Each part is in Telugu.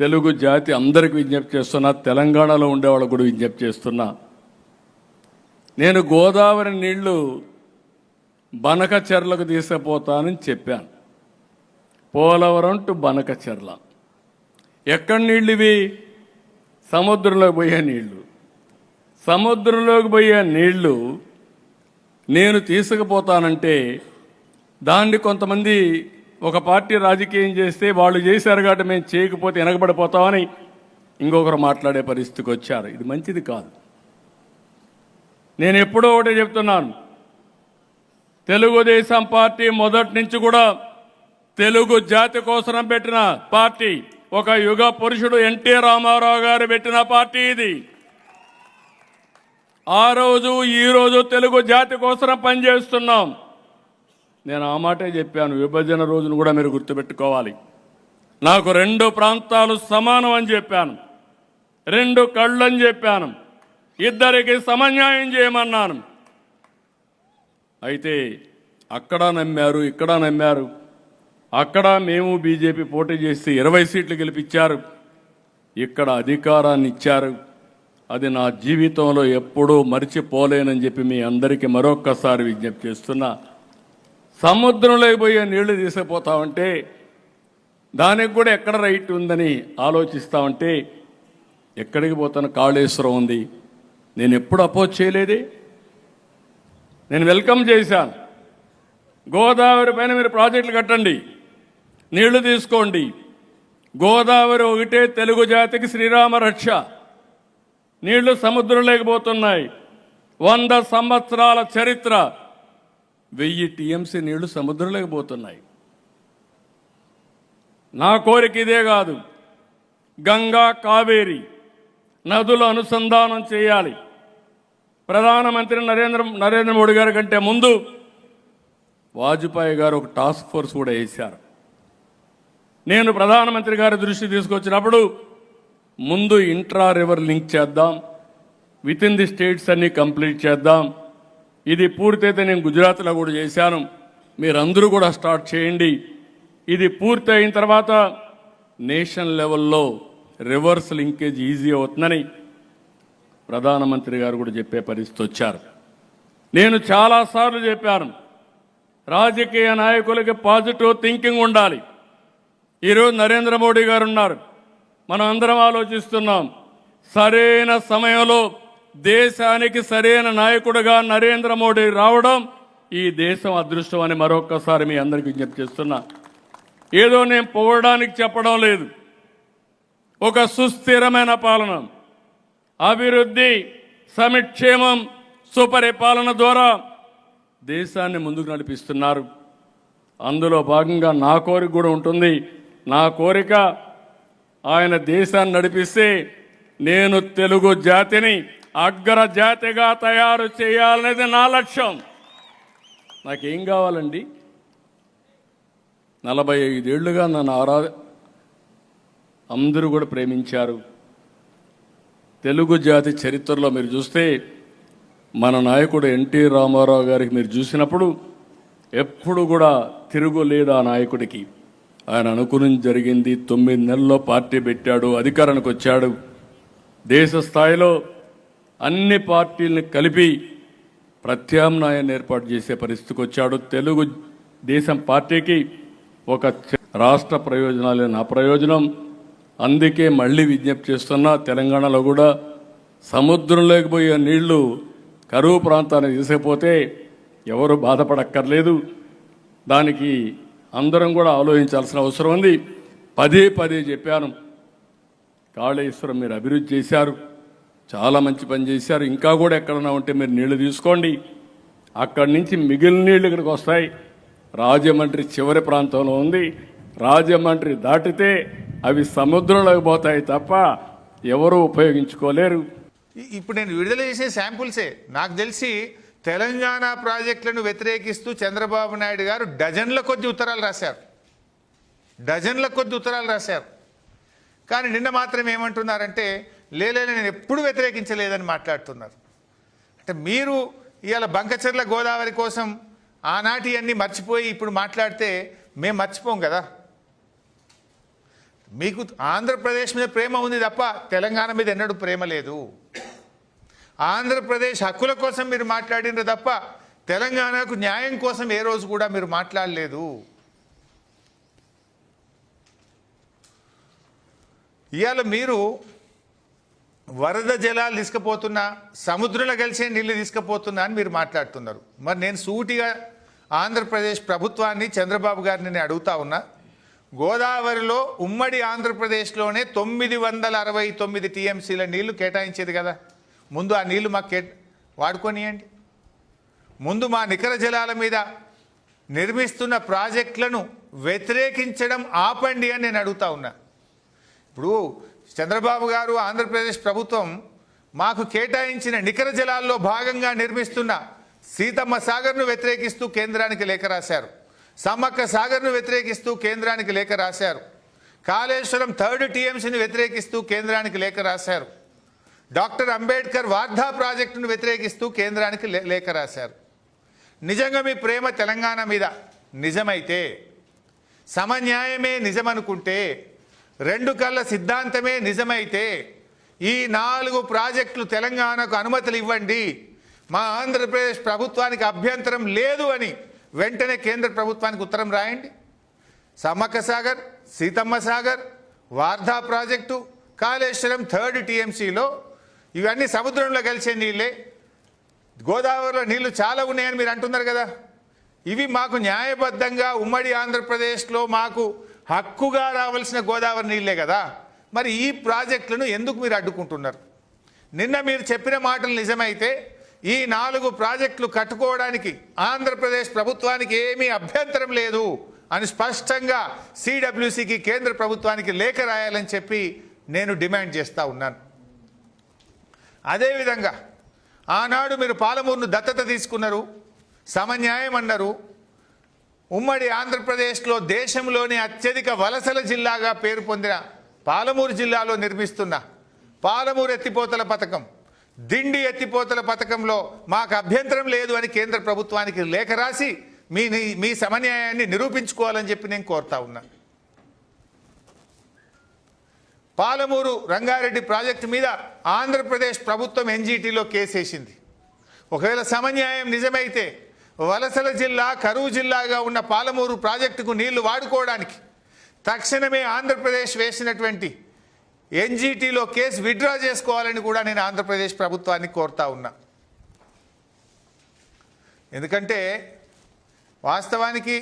తెలుగు జాతి అందరికి విజ్ఞప్తి చేస్తున్నా తెలంగాణలో ఉండేవాళ్ళకు కూడా విజ్ఞప్తి చేస్తున్నా. నేను గోదావరి నీళ్ళు బనక చెర్లకు తీసుకుపోతానని చెప్పాను. పోలవరం టు బనక చెర్ల. ఎక్కడి నీళ్ళు ఇవి? సముద్రంలోకి పోయే నీళ్ళు. సముద్రంలోకి పోయే నీళ్ళు నేను తీసుకుపోతానంటే దాన్ని కొంతమంది ఒక పార్టీ రాజకీయం చేస్తే వాళ్ళు చేశారు కాబట్టి మేము చేయకపోతే వెనకబడిపోతామని ఇంకొకరు మాట్లాడే పరిస్థితికి వచ్చారు. ఇది మంచిది కాదు. నేను ఎప్పుడో ఒకటే చెప్తున్నాను. తెలుగుదేశం పార్టీ మొదటి నుంచి కూడా తెలుగు జాతి కోసం పెట్టిన పార్టీ ఒక యుగ పురుషుడు ఎన్టీ రామారావు గారు పెట్టిన పార్టీ ఇది. ఆ రోజు ఈ రోజు తెలుగు జాతి కోసం పనిచేస్తున్నాం. నేను ఆ మాటే చెప్పాను విభజన రోజును కూడా మీరు గుర్తుపెట్టుకోవాలి. నాకు రెండు ప్రాంతాలు సమానం అని చెప్పాను. రెండు కళ్ళు అని చెప్పాను. ఇద్దరికి సమన్యాయం చేయమన్నాను. అయితే అక్కడ నమ్మారు ఇక్కడ నమ్మారు. అక్కడ మేము బీజేపీ పోటీ చేసి ఇరవై సీట్లు గెలిపించారు. ఇక్కడ అధికారాన్ని ఇచ్చారు. అది నా జీవితంలో ఎప్పుడూ మర్చిపోలేనని చెప్పి మీ అందరికీ మరొక్కసారి విజ్ఞప్తి చేస్తున్నా. సముద్రంలోకి పోయే నీళ్ళు తీసుకుపోతామంటే దానికి కూడా ఎక్కడ రైట్ ఉందని ఆలోచిస్తామంటే ఎక్కడికి పోతాను? కాళేశ్వరం ఉంది. నేను ఎప్పుడు అపోజ్ చేయలేదే. నేను వెల్కమ్ చేశాను. గోదావరి పైన మీరు ప్రాజెక్టులు కట్టండి. నీళ్ళు తీసుకోండి. గోదావరి ఒకటే తెలుగు జాతికి శ్రీరామ రక్ష. నీళ్ళు సముద్రం లేకపోతున్నాయి వంద సంవత్సరాల చరిత్ర. వెయ్యి టీఎంసీ నీళ్ళు సముద్రంలోకి పోతున్నాయి. నా కోరిక ఇదే కాదు. గంగా కావేరి నదుల అనుసంధానం చేయాలి. ప్రధానమంత్రి నరేంద్ర నరేంద్ర మోడీ గారి కంటే ముందు వాజ్పేయి గారు ఒక టాస్క్ ఫోర్స్ కూడా వేశారు. నేను ప్రధానమంత్రి గారి దృష్టి తీసుకొచ్చినప్పుడు ముందు ఇంట్రా రివర్ లింక్ చేద్దాం. విత్ ఇన్ ది స్టేట్స్ అన్నీ కంప్లీట్ చేద్దాం. ఇది పూర్తయితే నేను గుజరాత్లో కూడా చేశాను. మీరందరూ కూడా స్టార్ట్ చేయండి. ఇది పూర్తి అయిన తర్వాత నేషన్ లెవెల్లో రివర్స్ లింకేజ్ ఈజీ అవుతుందని ప్రధానమంత్రి గారు కూడా చెప్పే పరిస్థితి వచ్చారు. నేను చాలాసార్లు చెప్పాను రాజకీయ నాయకులకి పాజిటివ్ థింకింగ్ ఉండాలి. ఈరోజు నరేంద్ర మోడీ గారు ఉన్నారు. మనం అందరం ఆలోచిస్తున్నాం సరైన సమయంలో దేశానికి సరైన నాయకుడుగా నరేంద్ర మోడీ రావడం ఈ దేశం అదృష్టం అని మరొక్కసారి మీ అందరికీ విజ్ఞప్తి చేస్తున్నా. ఏదో నేను పొగడానికి చెప్పడం లేదు. ఒక సుస్థిరమైన పాలన. అభివృద్ధి సమిక్షేమం సుపరిపాలన ద్వారా దేశాన్ని ముందుకు నడిపిస్తున్నారు. అందులో భాగంగా నా కోరిక కూడా ఉంటుంది. నా కోరిక ఆయన దేశాన్ని నడిపిస్తే నేను తెలుగు జాతిని అగ్ర జాతిగా తయారు చేయాలనేది నా లక్ష్యం. నాకేం కావాలండి? నలభై ఐదేళ్ళుగా నన్ను ఆరా అందరూ కూడా ప్రేమించారు. తెలుగు జాతి చరిత్రలో మీరు చూస్తే మన నాయకుడు ఎన్టీ రామారావు గారికి మీరు చూసినప్పుడు ఎప్పుడు కూడా తిరుగులేదు ఆ నాయకుడికి? ఆయన అనుకుని జరిగింది తొమ్మిది నెలల్లో పార్టీ పెట్టాడు అధికారానికి వచ్చాడు. దేశ స్థాయిలో అన్ని పార్టీలను కలిపి ప్రత్యామ్నాయాన్ని ఏర్పాటు చేసే పరిస్థితికి వచ్చాడు. తెలుగు దేశం పార్టీకి ఒక రాష్ట్ర ప్రయోజనాలే నా ప్రయోజనం. అందుకే మళ్ళీ విజ్ఞప్తి చేస్తున్నా తెలంగాణలో కూడా సముద్రంలోకి పోయే నీళ్ళు కరువు ప్రాంతాన్ని తీసుకపోతే ఎవరు బాధపడక్కర్లేదు. దానికి అందరం కూడా ఆలోచించాల్సిన అవసరం ఉంది. పదే పదే చెప్పాను. కాళేశ్వరం మీరు అభివృద్ధి చేశారు. చాలా మంచి పని చేశారు. ఇంకా కూడా ఎక్కడన్నా ఉంటే మీరు నీళ్ళు తీసుకోండి. అక్కడి నుంచి మిగిలిన నీళ్ళు ఇక్కడికి వస్తాయి. రాజమండ్రి చివరి ప్రాంతంలో ఉంది. రాజమండ్రి దాటితే అవి సముద్రంలోకి పోతాయి తప్ప ఎవరు ఉపయోగించుకోలేరు. ఇప్పుడు నేను విడుదల చేసే శాంపుల్సే. నాకు తెలిసి తెలంగాణ ప్రాజెక్టులను వ్యతిరేకిస్తూ చంద్రబాబు నాయుడు గారు డజన్ల కొద్ది ఉత్తరాలు రాశారు. డజన్ల కొద్ది ఉత్తరాలు రాశారు. కానీ నిన్న మాత్రం ఏమంటున్నారంటే లేలే నేను ఎప్పుడు వ్యతిరేకించలేదని మాట్లాడుతున్నారు. అంటే మీరు ఇవాళ బంకచర్ల గోదావరి కోసం ఆనాటి అన్నీ మర్చిపోయి ఇప్పుడు మాట్లాడితే మేము మర్చిపోం కదా. మీకు ఆంధ్రప్రదేశ్ మీద ప్రేమ ఉంది తప్ప తెలంగాణ మీద ఎన్నడూ ప్రేమ లేదు. ఆంధ్రప్రదేశ్ హక్కుల కోసం మీరు మాట్లాడినారు తప్ప తెలంగాణకు న్యాయం కోసం ఏ రోజు కూడా మీరు మాట్లాడలేదు. ఇవాళ మీరు వరద జలాలు తీసుకుపోతున్నా సముద్రంలో కలిసే నీళ్ళు తీసుకుపోతున్నా అని మీరు మాట్లాడుతున్నారు. మరి నేను సూటిగా ఆంధ్రప్రదేశ్ ప్రభుత్వాన్ని చంద్రబాబు గారిని నేను అడుగుతా ఉన్నా గోదావరిలో ఉమ్మడి ఆంధ్రప్రదేశ్లోనే తొమ్మిది వందల అరవై తొమ్మిది టీఎంసీల నీళ్ళు కేటాయించేది కదా. ముందు ఆ నీళ్ళు మాకు కే వాడుకొనియండి. ముందు మా నికర జలాల మీద నిర్మిస్తున్న ప్రాజెక్టులను వ్యతిరేకించడం ఆపండి అని నేను అడుగుతా ఉన్నా. ఇప్పుడు చంద్రబాబు గారు ఆంధ్రప్రదేశ్ ప్రభుత్వం మాకు కేటాయించిన నికర జలాల్లో భాగంగా నిర్మిస్తున్న సీతమ్మ సాగర్ను వ్యతిరేకిస్తూ కేంద్రానికి లేఖ రాశారు. సమ్మక్క సాగర్ను వ్యతిరేకిస్తూ కేంద్రానికి లేఖ రాశారు. కాళేశ్వరం థర్డ్ టీఎంసీని వ్యతిరేకిస్తూ కేంద్రానికి లేఖ రాశారు. డాక్టర్ అంబేద్కర్ వార్ధా ప్రాజెక్టును వ్యతిరేకిస్తూ కేంద్రానికి లే- లేఖ రాశారు. నిజంగా మీ ప్రేమ తెలంగాణ మీద నిజమైతే సమన్యాయమే నిజమనుకుంటే రెండు కళ్ళ సిద్ధాంతమే నిజమైతే ఈ నాలుగు ప్రాజెక్టులు తెలంగాణకు అనుమతులు ఇవ్వండి. మా ఆంధ్రప్రదేశ్ ప్రభుత్వానికి అభ్యంతరం లేదు అని వెంటనే కేంద్ర ప్రభుత్వానికి ఉత్తరం రాయండి. సమ్మక్క సాగర్ సీతమ్మ సాగర్ వార్ధా ప్రాజెక్టు కాళేశ్వరం థర్డ్ టీఎంసీలో ఇవన్నీ సముద్రంలో కలిసే నీళ్ళే. గోదావరిలో నీళ్ళు చాలా ఉన్నాయని మీరు అంటున్నారు కదా. ఇవి మాకు న్యాయబద్ధంగా ఉమ్మడి ఆంధ్రప్రదేశ్లో మాకు హక్కుగా రావాల్సిన గోదావరి నీళ్ళే కదా. మరి ఈ ప్రాజెక్టులను ఎందుకు మీరు అడ్డుకుంటున్నారు? నిన్న మీరు చెప్పిన మాటలు నిజమైతే ఈ నాలుగు ప్రాజెక్టులు కట్టుకోవడానికి ఆంధ్రప్రదేశ్ ప్రభుత్వానికి ఏమీ అభ్యంతరం లేదు అని స్పష్టంగా సిడబ్ల్యూసికి కేంద్ర ప్రభుత్వానికి లేఖ రాయాలని చెప్పి నేను డిమాండ్ చేస్తూ ఉన్నాను. అదేవిధంగా ఆనాడు మీరు పాలమూరును దత్తత తీసుకున్నారు సమన్యాయం అన్నారు ఉమ్మడి ఆంధ్రప్రదేశ్లో దేశంలోని అత్యధిక వలసల జిల్లాగా పేరు పొందిన పాలమూరు జిల్లాలో నిర్మిస్తున్న పాలమూరు ఎత్తిపోతల పథకం. దిండి ఎత్తిపోతల పథకంలో మాకు అభ్యంతరం లేదు అని కేంద్ర ప్రభుత్వానికి లేఖ రాసి మీ మీ సమన్యాయాన్ని నిరూపించుకోవాలని చెప్పి నేను కోరుతా ఉన్నా. పాలమూరు రంగారెడ్డి ప్రాజెక్టు మీద ఆంధ్రప్రదేశ్ ప్రభుత్వం ఎన్జీటీలో కేసేసింది. ఒకవేళ సమన్యాయం నిజమైతే వలసల జిల్లా కరువు జిల్లాగా ఉన్న పాలమూరు ప్రాజెక్టుకు నీళ్ళు వాడుకోవడానికి తక్షణమే ఆంధ్రప్రదేశ్ వేసినటువంటి ఎన్జీటీలో కేసు విత్డ్రా చేసుకోవాలని కూడా నేను ఆంధ్రప్రదేశ్ ప్రభుత్వాన్ని కోరుతా ఉన్నా. ఎందుకంటే వాస్తవానికి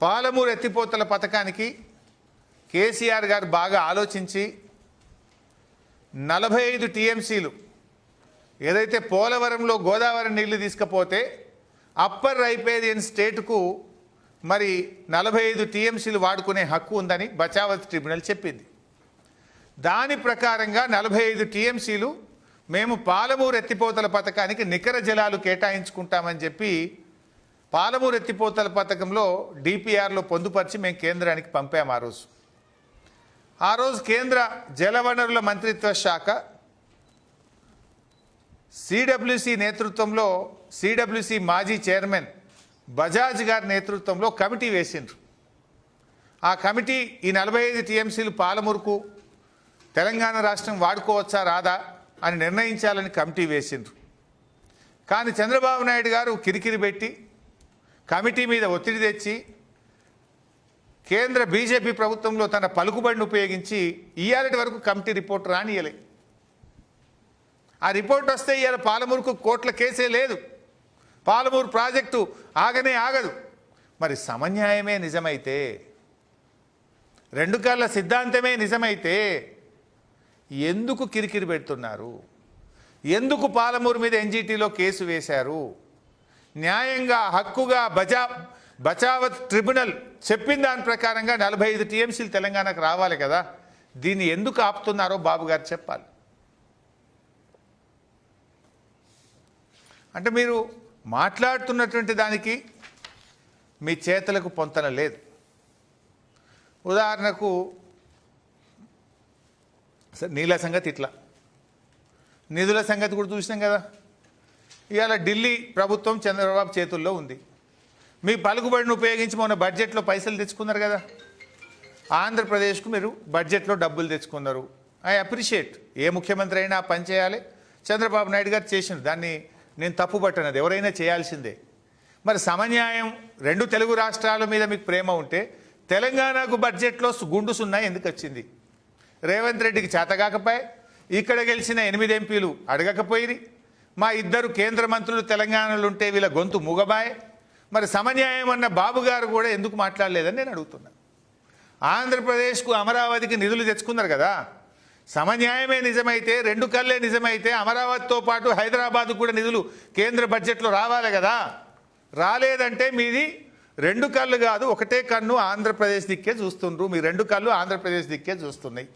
పాలమూరు ఎత్తిపోతల పథకానికి కేసీఆర్ గారు బాగా ఆలోచించి నలభై ఐదు టీఎంసీలు ఏదైతే పోలవరంలో గోదావరి నీళ్ళు తీసుకపోతే అప్పర్ రైపేరియన్ స్టేట్కు మరి నలభై ఐదు టీఎంసీలు వాడుకునే హక్కు ఉందని బచావత్ ట్రిబ్యునల్ చెప్పింది. దాని ప్రకారంగా నలభై ఐదు టీఎంసీలు మేము పాలమూరు ఎత్తిపోతల పథకానికి నికర జలాలు కేటాయించుకుంటామని చెప్పి పాలమూరు ఎత్తిపోతల పథకంలో డిపిఆర్లో పొందుపరిచి మేము కేంద్రానికి పంపాము ఆ రోజు. ఆ రోజు కేంద్ర జలవనరుల మంత్రిత్వ శాఖ సిడబ్ల్యూసి నేతృత్వంలో సిడబ్ల్యూసి మాజీ చైర్మన్ బజాజ్ గారి నేతృత్వంలో కమిటీ వేసిండ్రు. ఆ కమిటీ ఈ నలభై ఐదు టీఎంసీలు పాలమురుకు తెలంగాణ రాష్ట్రం వాడుకోవచ్చా రాదా అని నిర్ణయించాలని కమిటీ వేసిండ్రు. కానీ చంద్రబాబు నాయుడు గారు కిరికిరి పెట్టి కమిటీ మీద ఒత్తిడి తెచ్చి కేంద్ర బీజేపీ ప్రభుత్వంలో తన పలుకుబడిని ఉపయోగించి ఇయ్యాలటి వరకు కమిటీ రిపోర్ట్ రానియలే ఆ రిపోర్ట్ వస్తే ఇవాళ పాలమూరుకు కోట్ల కేసే లేదు. పాలమూరు ప్రాజెక్టు ఆగనే ఆగదు. మరి సమన్యాయమే నిజమైతే రెండు కళ్ళ సిద్ధాంతమే నిజమైతే ఎందుకు కిరికిరి పెడుతున్నారు? ఎందుకు పాలమూరు మీద ఎన్జీటీలో కేసు వేశారు? న్యాయంగా హక్కుగా బజా బచావత్ ట్రిబ్యునల్ చెప్పిన దాని ప్రకారంగా నలభై ఐదు టీఎంసీలు తెలంగాణకు రావాలి కదా. దీన్ని ఎందుకు ఆపుతున్నారో బాబు గారు చెప్పాలి. అంటే మీరు మాట్లాడుతున్నటువంటి దానికి మీ చేతులకు పొంతన లేదు. ఉదాహరణకు సరే, నీళ్ళ సంగతి ఇట్లా. నిధుల సంగతి కూడా చూసినాం కదా. ఇవాళ ఢిల్లీ ప్రభుత్వం చంద్రబాబు చేతుల్లో ఉంది. మీ పలుకుబడిని ఉపయోగించి మొన్న బడ్జెట్లో పైసలు తెచ్చుకున్నారు కదా. ఆంధ్రప్రదేశ్కు మీరు బడ్జెట్లో డబ్బులు తెచ్చుకున్నారు. ఐ అప్రిషియేట్ ఏ ముఖ్యమంత్రి అయినా పని చేయాలి. చంద్రబాబు నాయుడు గారు చేసిండు దాన్ని నేను తప్పు పట్టనది ఎవరైనా చేయాల్సిందే. మరి సమన్యాయం రెండు తెలుగు రాష్ట్రాల మీద మీకు ప్రేమ ఉంటే తెలంగాణకు బడ్జెట్లో గుండు సున్నా ఎందుకు వచ్చింది? రేవంత్ రెడ్డికి చేతగాకపోయి ఇక్కడ గెలిచిన ఎనిమిది ఎంపీలు అడగకపోయిరి మా ఇద్దరు కేంద్ర మంత్రులు తెలంగాణలో ఉంటే వీళ్ళ గొంతు మూగబాయ్. మరి సమన్యాయం అన్న బాబు గారు కూడా ఎందుకు మాట్లాడలేదని నేను అడుగుతున్నా. ఆంధ్రప్రదేశ్కు అమరావతికి నిధులు తెచ్చుకున్నారు కదా సమన్యాయమే నిజమైతే రెండు కళ్ళే నిజమైతే అమరావతితో పాటు హైదరాబాద్ కూడా నిధులు కేంద్ర బడ్జెట్లో రావాలి కదా. రాలేదంటే మీది రెండు కళ్ళు కాదు ఒకటే కన్ను ఆంధ్రప్రదేశ్ దిక్కే చూస్తుండ్రు. మీ రెండు కళ్ళు ఆంధ్రప్రదేశ్ దిక్కే చూస్తున్నాయి.